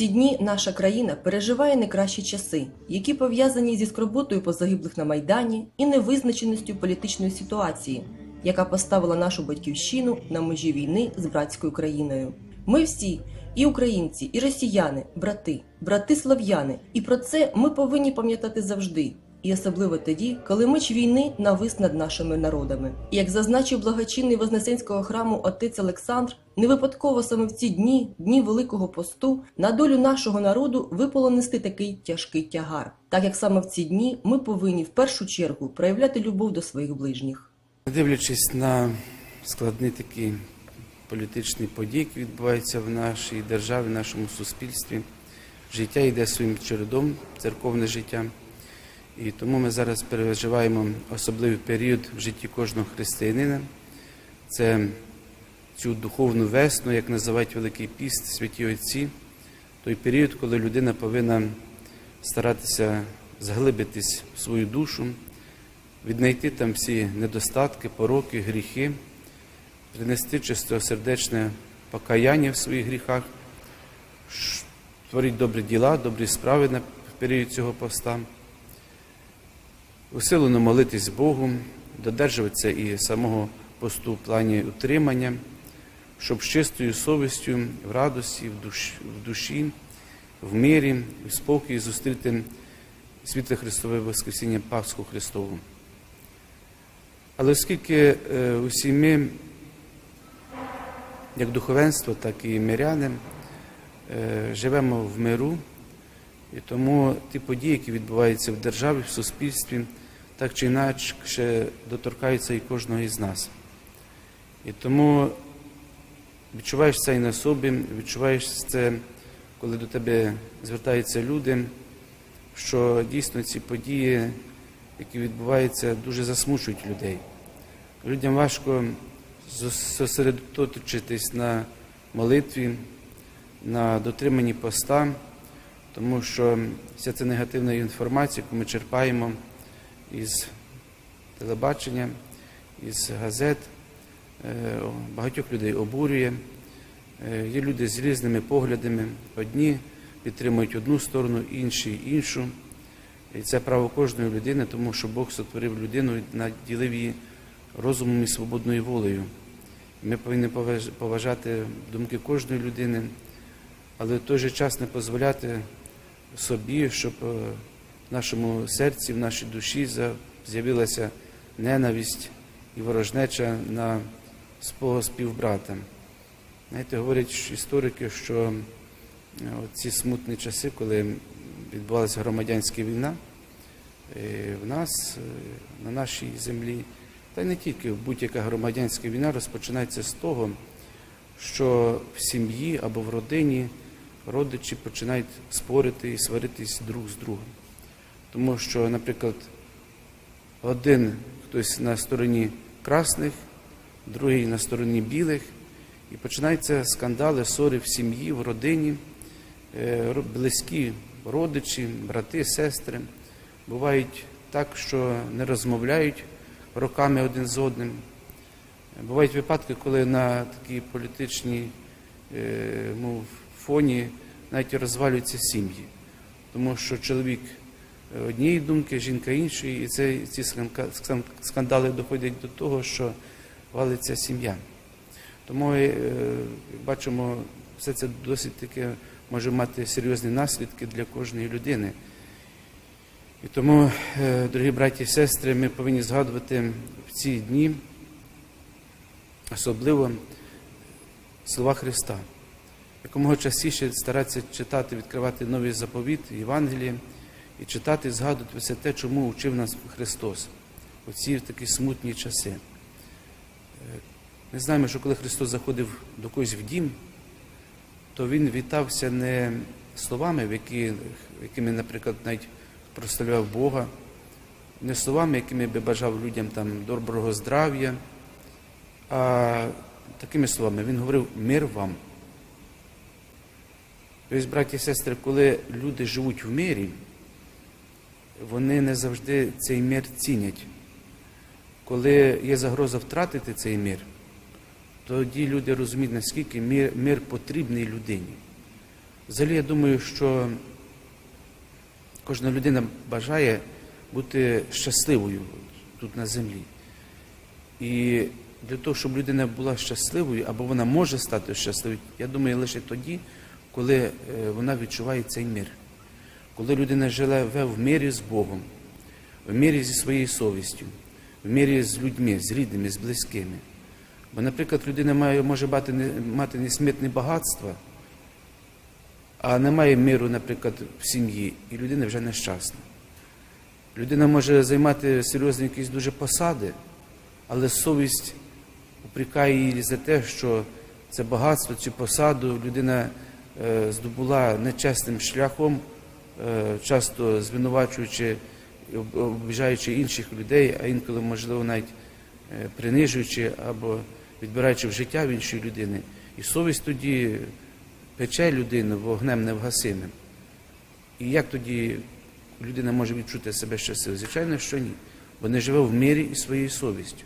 ці дні наша країна переживає найкращі часи, які пов'язані зі скорботою позагиблих на майдані і невизначеністю політичної ситуації, яка поставила нашу батьківщину на межі війни з братською країною. Ми всі, і українці, і росіяни, брати, брати слав'яни, і про це ми повинні пам'ятати завжди. І особливо тоді, коли меч війни навис над нашими народами. Як зазначив благочинний Вознесенського храму отець Олександр, не випадково саме в ці дні, дні Великого посту, на долю нашого народу випало нести такий тяжкий тягар, так як саме в ці дні ми повинні в першу чергу проявляти любов до своїх ближніх. Дивлячись на складний такий політичний подій, які відбуваються в нашій державі, в нашому суспільстві, життя йде своїм чередом, церковне життя. І тому ми зараз переживаємо особливий період в житті кожного християнина. Це цю духовну весну, як називають Великий Піст, святі Отці, той період, коли людина повинна старатися зглибитись в свою душу, віднайти там всі недостатки, пороки, гріхи, принести чистосердечне покаяння в своїх гріхах, ш- творити добрі діла, добрі справи на період цього поста, усилено молитись Богу, додержуватися і самого посту в плані утримання, щоб з чистою совістю, в радості, в душі, в, душі, в мирі, в спокої зустріти світле Христове Воскресіння Пасху Христову. Але оскільки е, усі ми, як духовенство, так і миряни, е, живемо в миру, і тому ті події, які відбуваються в державі, в суспільстві, так чи інакше доторкаються і кожного із нас. І тому відчуваєш це і на собі, відчуваєш це, коли до тебе звертаються люди, що дійсно ці події, які відбуваються, дуже засмучують людей. Людям важко зосередоточитись на молитві, на дотриманні поста, тому що вся ця негативна інформація, яку ми черпаємо із телебачення, із газет, е, багатьох людей обурює. Е, Є люди з різними поглядами. Одні підтримують одну сторону, інші іншу. І це право кожної людини, тому що Бог сотворив людину і наділив її розумом і свободною волею. Ми повинні поважати думки кожної людини, але в той же час не дозволяти собі, щоб е, в нашому серці, в нашій душі з'явилася ненависть і ворожнеча на свого співбрата. Знаєте, говорять історики, що е, ці смутні часи, коли відбувалася громадянська війна, е, в нас, на нашій землі, та й не тільки будь-яка громадянська війна розпочинається з того, що в сім'ї або в родині родичі починають спорити і сваритись друг з другом. Тому що, наприклад, один хтось на стороні красних, другий на стороні білих, і починаються скандали, ссори в сім'ї, в родині, Е, близькі родичі, брати, сестри. Бувають так, що не розмовляють роками один з одним. Бувають випадки, коли на такій політичній е, ну, фоні навіть розвалюються сім'ї, тому що чоловік е, однієї думки, жінка іншої, і це, ці скандали доходять до того, що валиться сім'я. Тому е, бачимо, все це досить таке може мати серйозні наслідки для кожної людини. І тому, е, дорогі браті і сестри, ми повинні згадувати в ці дні особливо слова Христа. Якомога частіше старатися читати, відкривати новий заповіт, Євангеліє і читати, згадувати все те, чому учив нас Христос у ці такі смутні часи. Е, Ми знаємо, що коли Христос заходив до когось в дім, то Він вітався не словами, якими, наприклад, навіть прославляв Бога, не словами, якими би бажав людям там доброго здрав'я, а такими словами він говорив мир вам. Тобто, браті і сестри, коли люди живуть в мирі, вони не завжди цей мир цінять. Коли є загроза втратити цей мир, тоді люди розуміють, наскільки мир, мир потрібний людині. Взагалі, я думаю, що кожна людина бажає бути щасливою тут на землі. І для того, щоб людина була щасливою, або вона може стати щасливою, я думаю, лише тоді, коли е, вона відчуває цей мир. Коли людина живе в мирі з Богом, в мирі зі своєю совістю, в мирі з людьми, з рідними, з близькими. Бо, наприклад, людина має, може мати, не- мати несмітне багатство, а немає миру, наприклад, в сім'ї, і людина вже нещасна. Людина може займати серйозні якісь дуже посади, але совість упрекає її за те, що це багатство, цю посаду людина здобула нечесним шляхом, е, часто звинувачуючи і обіжаючи інших людей, а інколи, можливо, навіть е, принижуючи або відбираючи в життя в іншої людини. І совість тоді пече людину вогнем невгасимим. І як тоді людина може відчути себе щасливою? Звичайно, що ні. Бо не живе в мирі із своєю совістю.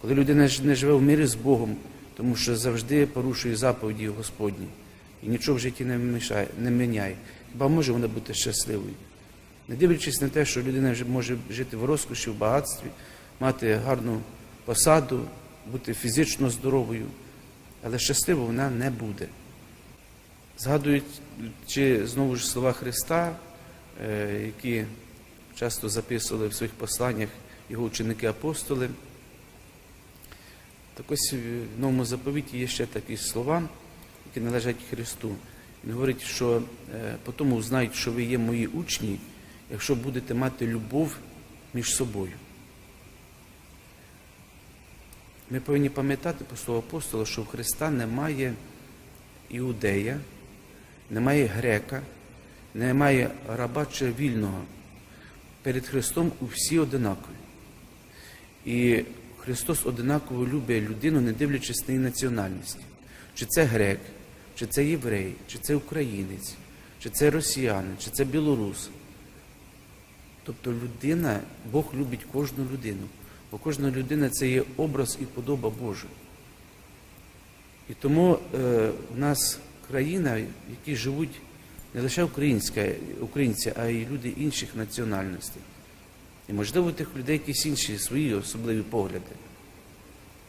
Коли людина не живе в мирі з Богом, тому що завжди порушує заповіді Господні і нічого в житті не, мішає, не міняє, хіба може вона бути щасливою? Не дивлячись на те, що людина може жити в розкоші, в багатстві, мати гарну посаду, бути фізично здоровою, але щасливою вона не буде. Згадуючи знову ж слова Христа, е, які часто записували в своїх посланнях його ученики апостоли, так ось в новому заповіті є ще такі слова, які належать Христу. Він говорить, що е, по тому знають, що ви є мої учні, якщо будете мати любов між собою. Ми повинні пам'ятати по слову апостола, що в Христа немає іудея, немає грека, немає раба чи вільного. Перед Христом усі одинакові. І Христос одинаково любить людину, не дивлячись на її національність. Чи це грек, чи це єврей, чи це українець, чи це росіянин, чи це білорус. Тобто людина, Бог любить кожну людину, бо кожна людина це є образ і подоба Божа. І тому е, в нас країна, в якій живуть не лише українська, українці, а й люди інших національностей. І, можливо, у тих людей якісь інші свої особливі погляди.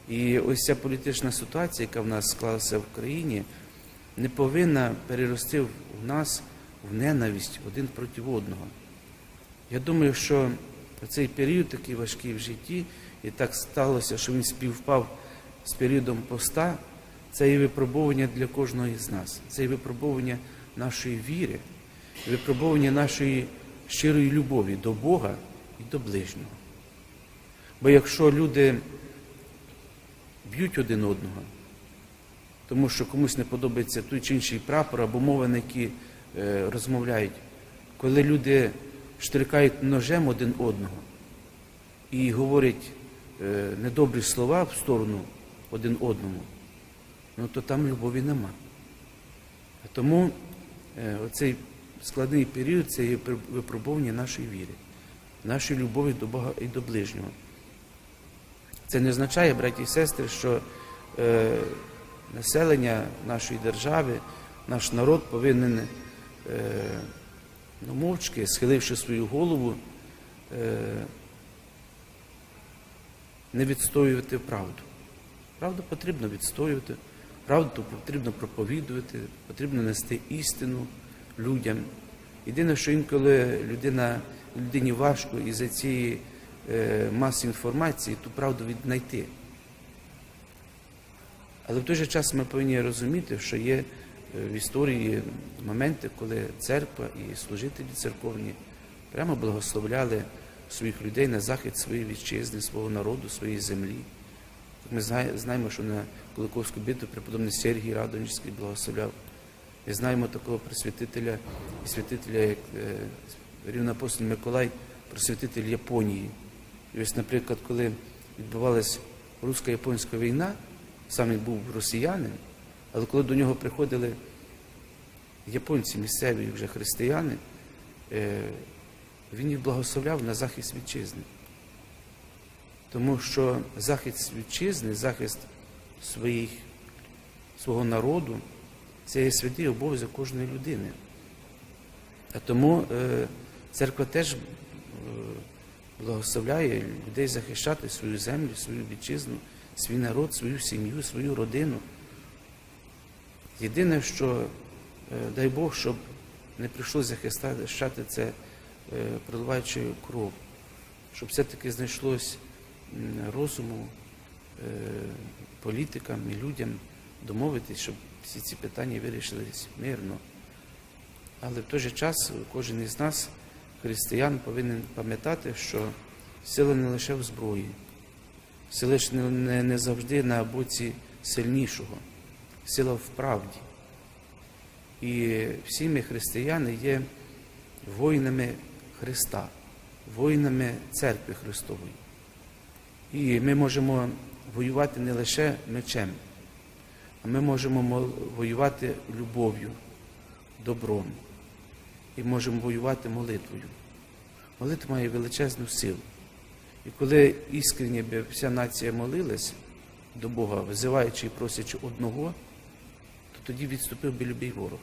І ось ця політична ситуація, яка в нас склалася в країні, не повинна перерости в нас в ненависть один проти одного. Я думаю, що цей період такий важкий в житті, і так сталося, що він співпав з періодом поста, це є випробування для кожного з нас. Це є випробування нашої віри, випробування нашої щирої любові до Бога і до ближнього. Бо якщо люди б'ють один одного, тому що комусь не подобається той чи інший прапор або мови, на які е, розмовляють, коли люди штрикають ножем один одного і говорять е, недобрі слова в сторону один одному, ну то там любові нема. Тому е, оцей складний період це є випробування нашої віри, нашої любові до Бога і до ближнього. Це не означає, браті і сестри, що населення нашої держави, наш народ повинен е, ну, мовчки, схиливши свою голову, е, не відстоювати правду. Правду потрібно відстоювати, правду потрібно проповідувати, потрібно нести істину людям. Єдине, що інколи людина, людині важко із-за цієї е, маси інформації ту правду віднайти. Але в той же час ми повинні розуміти, що є е, в історії моменти, коли церква і служителі церковні прямо благословляли своїх людей на захист своєї вітчизни, свого народу, своєї землі. Ми знаємо, що на Куликовську битву преподобний Сергій Радонежський благословляв. Ми знаємо такого просвятителя і святителя, як е, рівноапостол Миколай, просвятитель Японії. І ось, наприклад, коли відбувалася русько-японська війна, сам він був росіянин, але коли до нього приходили японці, місцеві вже християни, е, він їх благословляв на захист вітчизни. Тому що захист вітчизни, захист своїх, свого народу Це є святий обов'язок кожної людини. А тому е, церква теж е, благословляє людей захищати свою землю, свою вітчизну, свій народ, свою сім'ю, свою родину. Єдине, що е, дай Бог, щоб не прийшлося захищати це, е, проливаючи кров, щоб все-таки знайшлось розуму е, політикам і людям домовитись, щоб всі ці питання вирішились мирно. Але в той же час кожен із нас, християн, повинен пам'ятати, що сила не лише в зброї, не, не, не завжди на боці сильнішого, сила в правді. І всі ми, християни, є воїнами Христа, воїнами церкви Христової. І ми можемо воювати не лише мечем, а ми можемо воювати любов'ю, добром. І можемо воювати молитвою. Молитва має величезну силу. І коли іскренні вся нація молилась до Бога, визиваючи і просячи одного, то тоді відступив би любий ворог.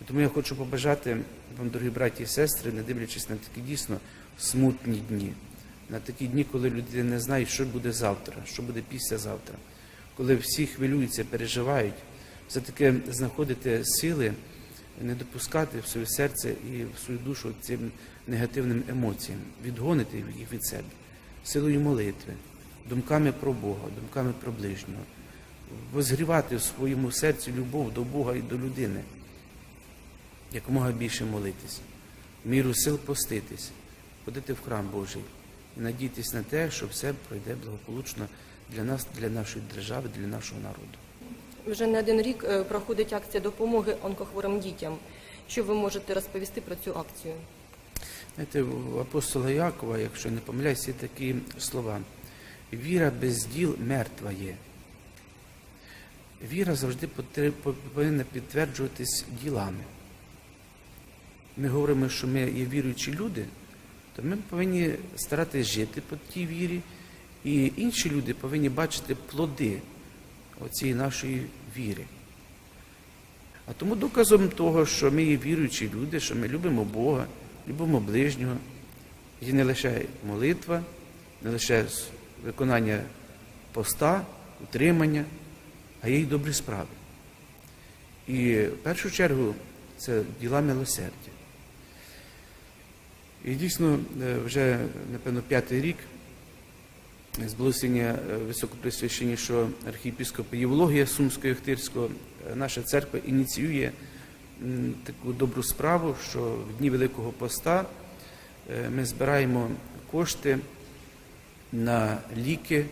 І тому я хочу побажати вам, дорогі браті і сестри, не дивлячись на такі дійсно смутні дні, на такі дні, коли люди не знають, що буде завтра, що буде післязавтра, коли всі хвилюються, переживають, все-таки знаходити сили, не допускати в своє серце і в свою душу цим негативним емоціям, відгонити їх від себе, силою молитви, думками про Бога, думками про ближнього, возгрівати в своєму серці любов до Бога і до людини якомога більше молитись, в міру сил поститись, ходити в храм Божий і надіятись на те, що все пройде благополучно для нас, для нашої держави, для нашого народу. Вже не один рік е, проходить акція допомоги онкохворим дітям. Що ви можете розповісти про цю акцію? Знаєте, у апостола Якова, якщо не помиляюсь, є такі слова. Віра без діл мертва є. Віра завжди повинна підтверджуватись ділами. Ми говоримо, що ми є віруючі люди, то ми повинні старатися жити по тій вірі, і інші люди повинні бачити плоди оцієї нашої віри. А тому доказом того, що ми є віруючі люди, що ми любимо Бога, любимо ближнього, є не лише молитва, не лише виконання поста, утримання, а є й добрі справи. І в першу чергу це діла милосердя. І дійсно, е, вже, напевно, п'ятий рік з благословення е, високоприсвященнішого архієпископа Євлогія Сумського Охтирського, е, наша церква ініціює таку добру справу, що в дні Великого Поста е, ми збираємо кошти на ліки,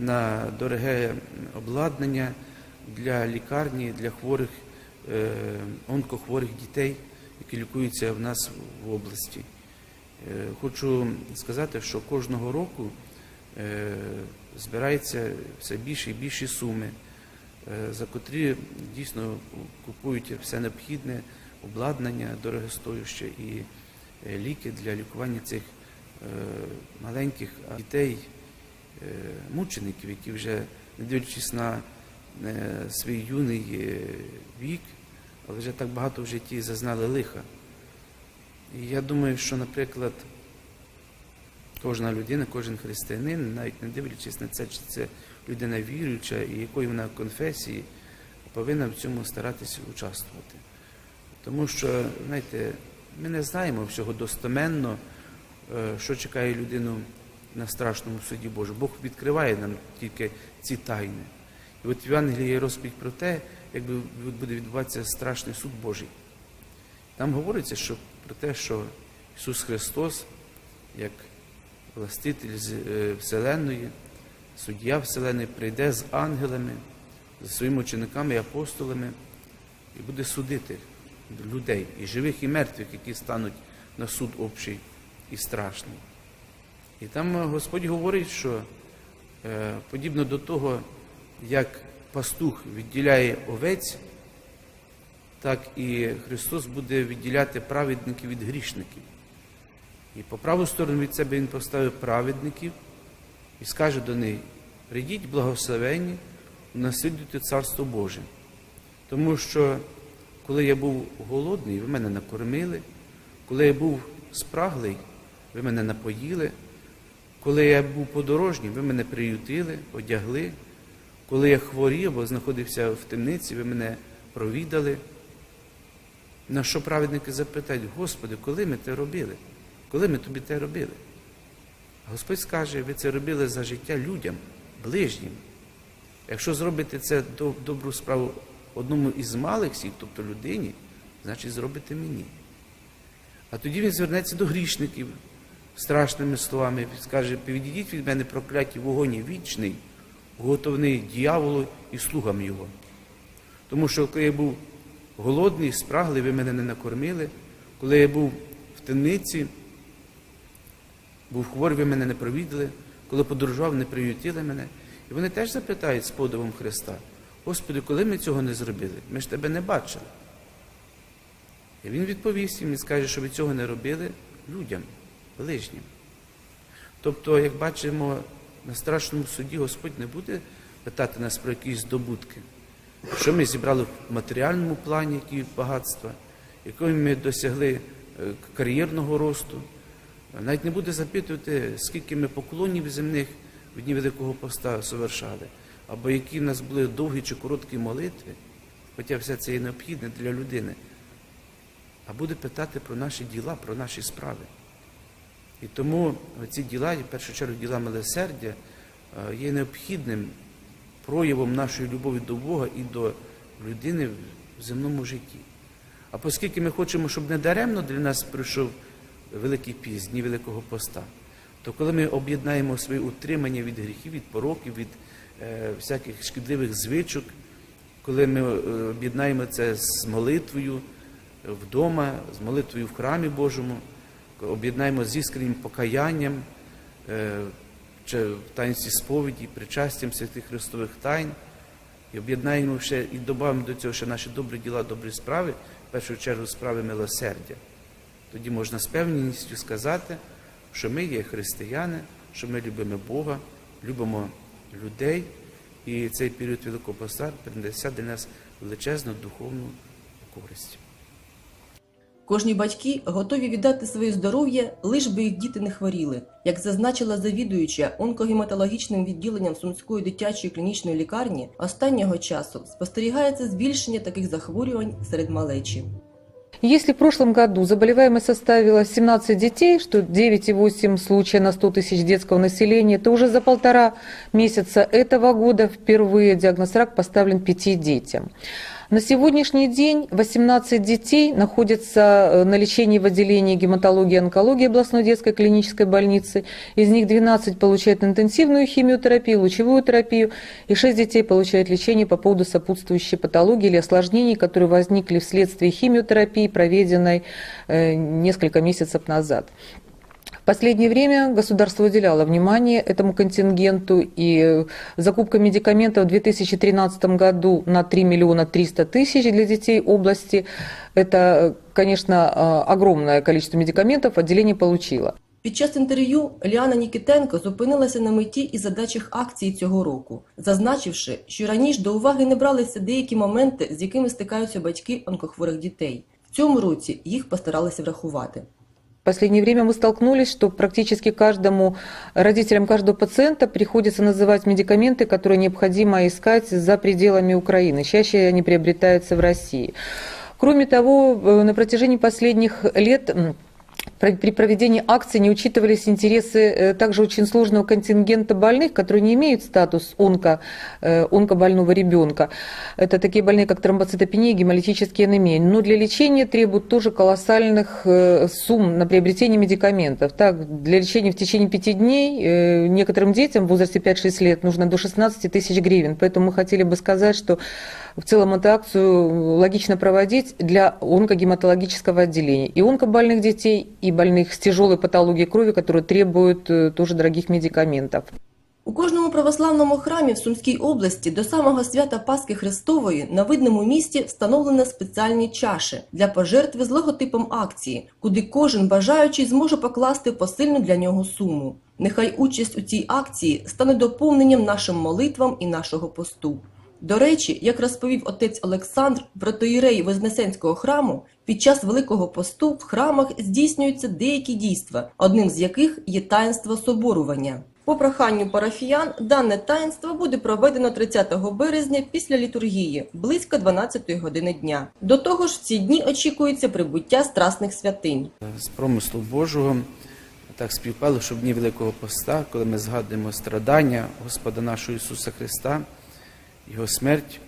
на дороге обладнання для лікарні, для хворих, онкохворих дітей, які лікуються в нас в області. Хочу сказати, що кожного року збирається все більше і більші суми, е, за котрі дійсно купують все необхідне обладнання дорогостояще і е, ліки для лікування цих е, маленьких дітей, е, мучеників, які вже, не дивлячись на е, свій юний е, вік, але вже так багато в житті зазнали лиха. І я думаю, що, наприклад, кожна людина, кожен християнин, навіть не дивлячись на це, чи це людина віруюча і якої вона конфесії, повинна в цьому старатися участвувати. Тому що, знаєте, ми не знаємо всього достеменно, е, що чекає людину на страшному суді Божому. Бог відкриває нам тільки ці тайни. І от в Євангелії є розповідь про те, як буде відбуватися страшний суд Божий. Там говориться, що про те, що Ісус Христос, як властитель з- е, Вселенної, суддя Вселеної, прийде з ангелами, зі своїми учениками і апостолами і буде судити людей, і живих, і мертвих, які стануть на суд общий і страшний. І там е, Господь говорить, що е, подібно до того, як пастух відділяє овець, так і Христос буде відділяти праведників від грішників. І по праву сторону від себе Він поставив праведників і скаже до них: прийдіть благословенні, унаслідуйте Царство Боже. Тому що коли я був голодний, ви мене накормили, коли я був спраглий, ви мене напоїли, коли я був подорожній, ви мене приютили, одягли, коли я хворів або знаходився в темниці, ви мене провідали. На що праведники запитають, Господи, коли ми це робили? Коли ми тобі це робили? Господь скаже, ви це робили за життя людям, ближнім. Якщо зробите це добру справу одному із малих всіх, тобто людині, значить зробите мені. А тоді він звернеться до грішників страшними словами, скаже, підійдіть від мене прокляті вогонь вічний, готовний дьяволу і слугам його. Тому що коли я був голодний, спраглий, ви мене не накормили, коли я був в темниці, був хворий, ви мене не провідали, коли подорожував, не приютили мене. І вони теж запитають з подивом Христа, Господи, коли ми цього не зробили? Ми ж тебе не бачили. І він відповість їм і скаже, що ви цього не робили людям, ближнім. Тобто, як бачимо, на страшному суді Господь не буде питати нас про якісь здобутки, що ми зібрали в матеріальному плані, які багатства, якої ми досягли е, кар'єрного росту. Навіть не буде запитувати, скільки ми поклонів земних в дні Великого Поста совершали, або які в нас були довгі чи короткі молитви, хоча все це є необхідне для людини, а буде питати про наші діла, про наші справи. І тому ці діла, і в першу чергу діла милосердя, е, є необхідним проявом нашої любові до Бога і до людини в земному житті. А оскільки ми хочемо, щоб не даремно для нас прийшов Великий піст, дні Великого Поста, то коли ми об'єднаємо своє утримання від гріхів, від пороків, від е, всяких шкідливих звичок, коли ми е, об'єднаємо це з молитвою вдома, з молитвою в храмі Божому, об'єднаємо з іскреннім покаянням, е, чи в таїнстві сповіді, причастям святих Христових тайн, і об'єднаємо ще і додамо до цього ще наші добрі діла, добрі справи, в першу чергу справи милосердя. Тоді можна з певністю сказати, що ми є християни, що ми любимо Бога, любимо людей, і цей період Великого Поста принесе для нас величезну духовну користь. Кожні батьки готові віддати своє здоров'я, лиш би їх діти не хворіли. Як зазначила завідуюча онкогематологічним відділенням Сумської дитячої клінічної лікарні, останнього часу спостерігається збільшення таких захворювань серед малечі. Если в прошлом году заболеваемость составила 17 детей, что 9,8 случая на 100 тысяч детского населения, то уже за полтора месяца этого года впервые диагноз рак поставлен пяти детям. На сегодняшний день 18 детей находятся э, на лечении в отделении гематологии и онкологии областной детской клинической больницы. Из них 12 получают интенсивную химиотерапию, лучевую терапию, и 6 детей получают лечение по поводу сопутствующей патологии или осложнений, которые возникли вследствие химиотерапии, проведенной э, несколько месяцев назад. В последнее время государство уделяло внимание этому контингенту, и э, закупка медикаментов в 2013 году на 3 миллиона 300 тысяч для детей области, это, э, конечно, э, огромное количество медикаментов отделение получило. Під час інтерв'ю Ліана Нікітенко зупинилася на меті і задачах акції цього року, зазначивши, що раніше до уваги не бралися деякі моменти, з якими стикаються батьки онкохворих дітей. В цьому році їх постаралися врахувати. В последнее время мы столкнулись, что практически каждому родителям каждого пациента приходится называть медикаменты, которые необходимо искать за пределами Украины. Чаще они приобретаются в России. Кроме того, э, на протяжении последних лет м, про- при проведении акций не учитывались интересы э, также очень сложного контингента больных, которые не имеют статус онко, э, онкобольного ребенка. Это такие больные, как тромбоцитопения, гемолитические анемии. Но для лечения требуют тоже колоссальных э, сумм на приобретение медикаментов. Так, для лечения в течение пяти дней некоторым детям в возрасте 5-6 лет нужно до 16 тысяч гривен. Поэтому мы хотели бы сказать, что в целом эту акцию логично проводить для онкогематологического отделения. И онкобольных детей, и больных с тяжелой патологией крови, которые требуют э, тоже дорогих медикаментов. У кожному православному храмі в Сумській області до самого свята Пасхи Христової на видному місці встановлено спеціальні чаші для пожертви з логотипом акції, куди кожен бажаючий зможе покласти посильну для нього суму. Нехай участь у цій акції стане доповненням нашим молитвам і нашого посту. До речі, як розповів отець Олександр, протоїрей Вознесенського храму, під час Великого посту в храмах здійснюються деякі дійства, одним з яких є таїнство соборування. По проханню парафіян дане таїнство буде проведено 30 березня після літургії, близько 12 години дня. До того ж, в ці дні очікується прибуття страсних святинь. З промислу Божого так співпало, що в дні Великого Поста, коли ми згадуємо страдання Господа нашого Ісуса Христа, Його смерть,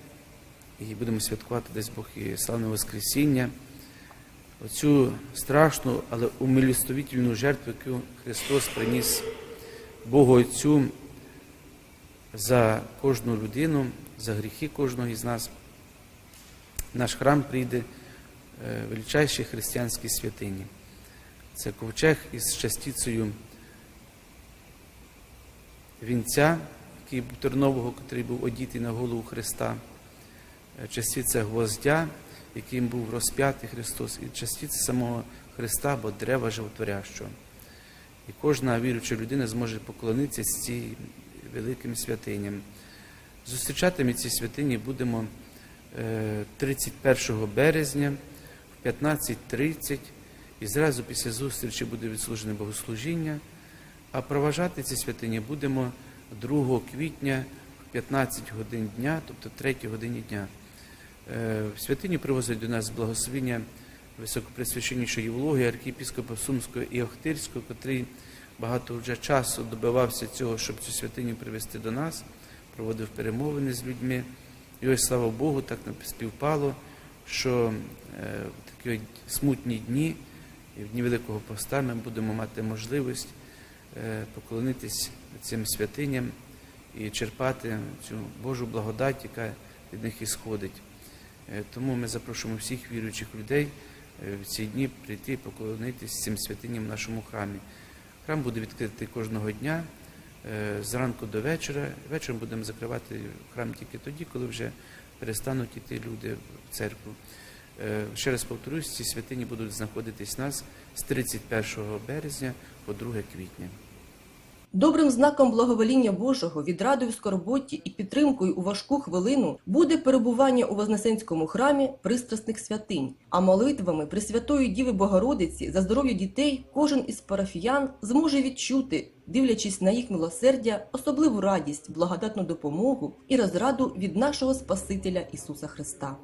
і будемо святкувати десь Бог і славне Воскресіння, оцю страшну, але умилістовітельну жертву, яку Христос приніс Богу Отцю за кожну людину, за гріхи кожного із нас. Наш храм прийде е, величайші християнські святині. Це ковчег із частицею вінця, був тернового, який був одітий на голову Христа, е, частиця гвоздя, яким був розп'ятий Христос, і частиця самого Христа, або дерева животворящого. І кожна віруюча людина зможе поклонитися з цим великим святиням. Зустрічати ми ці святині будемо е, 31 березня в 15.30 і зразу після зустрічі буде відслужене богослужіння, а проважати ці святині будемо 2 квітня в 15 годин дня, тобто 3 годині дня. Е, В святині привозять до нас благословення високопресвященнішої Євлогії, архієпіскопа Сумського і Охтирського, котрий багато вже часу добивався цього, щоб цю святиню привезти до нас, проводив перемовини з людьми. І ось, слава Богу, так співпало, що е, в такі смутні дні в дні Великого Поста ми будемо мати можливість е, поклонитись цим святиням і черпати цю Божу благодать, яка від них ісходить. Е, Тому ми запрошуємо всіх віруючих людей е, в ці дні прийти і поклонитись цим святиням в нашому храмі. Храм буде відкритий кожного дня е, зранку до вечора. Вечором будемо закривати храм тільки тоді, коли вже перестануть іти люди в церкву. Е, Ще раз повторюсь, ці святині будуть знаходитись нас з 31 березня по 2 квітня. Добрим знаком благовоління Божого, відрадою в скорботі і підтримкою у важку хвилину буде перебування у Вознесенському храмі пристрасних святинь, а молитвами Пресвятої Діви Богородиці за здоров'я дітей кожен із парафіян зможе відчути, дивлячись на їх милосердя, особливу радість, благодатну допомогу і розраду від нашого Спасителя Ісуса Христа.